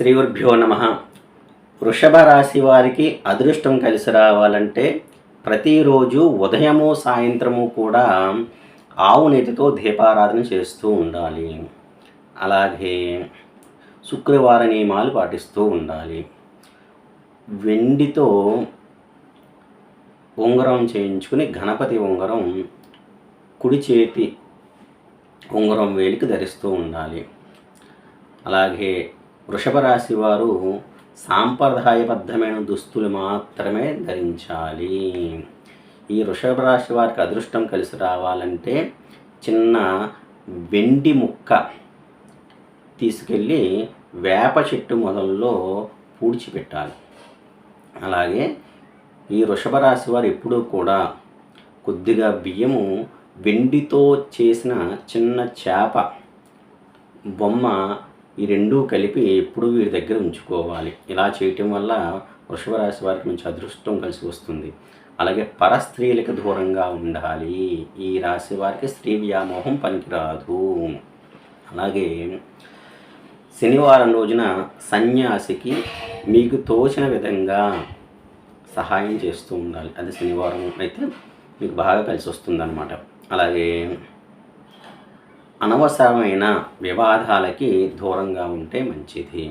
శ్రీ గురుభ్యో నమ. వృషభ రాశి వారికి అదృష్టం కలిసి రావాలంటే ప్రతిరోజు ఉదయము సాయంత్రము కూడా ఆవు నీటితో దీపారాధన చేస్తూ ఉండాలి. అలాగే శుక్రవార నియమాలు పాటిస్తూ ఉండాలి. వెండితో ఉంగరం చేయించుకుని గణపతి ఉంగరం కుడి చేతి ఉంగరం వేలికి ధరిస్తూ ఉండాలి. అలాగే వృషభ రాశి వారు సాంప్రదాయబద్ధమైన దుస్తులు మాత్రమే ధరించాలి. ఈ వృషభ రాశి వారికి అదృష్టం కలిసి రావాలంటే చిన్న వెండి ముక్క తీసుకెళ్ళి వేప చెట్టు మొదల్లో పూడ్చిపెట్టాలి. అలాగే ఈ వృషభ రాశి వారు ఎప్పుడూ కూడా కొద్దిగా బియ్యము వెండితో చేసిన చిన్న చేప బొమ్మ ఈ రెండూ కలిపి ఎప్పుడూ వీరి దగ్గర ఉంచుకోవాలి. ఇలా చేయటం వల్ల వృషభ రాశి వారికి మంచి అదృష్టం కలిసి వస్తుంది. అలాగే పరస్త్రీలకు దూరంగా ఉండాలి. ఈ రాశి వారికి స్త్రీ వ్యామోహం పనికిరాదు. అలాగే శనివారం రోజున సన్యాసికి మీకు తోచిన విధంగా సహాయం చేస్తూ ఉండాలి. అది శనివారం అయితే మీకు బాగా కలిసి వస్తుందన్నమాట. అలాగే అనవసరమైన వివాదాలకి దూరంగా ఉంటే మంచిది.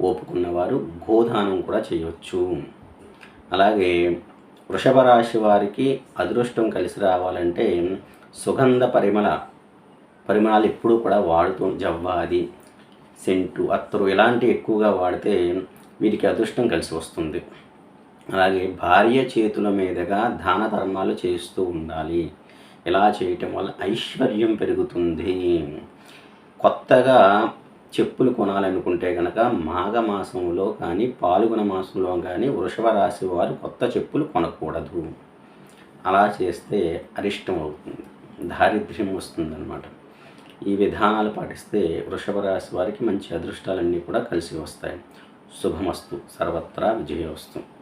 ఓపుకున్నవారు గోదానం కూడా చేయవచ్చు అలాగే వృషభ రాశి వారికి అదృష్టం కలిసి రావాలంటే సుగంధ పరిమళ పరిమళాలు ఎప్పుడూ కూడా వాడుతూ జవ్వాది సెంటు అత్తరు ఇలాంటివి ఎక్కువగా వాడితే వీరికి అదృష్టం కలిసి వస్తుంది. అలాగే భార్య చేతుల మీదుగా దాన ధర్మాలు చేస్తూ ఉండాలి. ఇలా చేయటం వల్ల ఐశ్వర్యం పెరుగుతుంది. కొత్తగా చెప్పులు కొనాలనుకుంటే కనుక మాఘమాసంలో కానీ పాల్గొన మాసంలో కానీ వృషభ రాశి వారు కొత్త చెప్పులు కొనకూడదు. అలా చేస్తే అరిష్టం అవుతుంది. దారిద్ర్యం వస్తుందన్నమాట. ఈ విధానాలు పాటిస్తే వృషభ రాశి వారికి మంచి అదృష్టాలన్నీ కూడా కలిసి వస్తాయి. శుభమస్తు. సర్వత్రా విజయోస్తు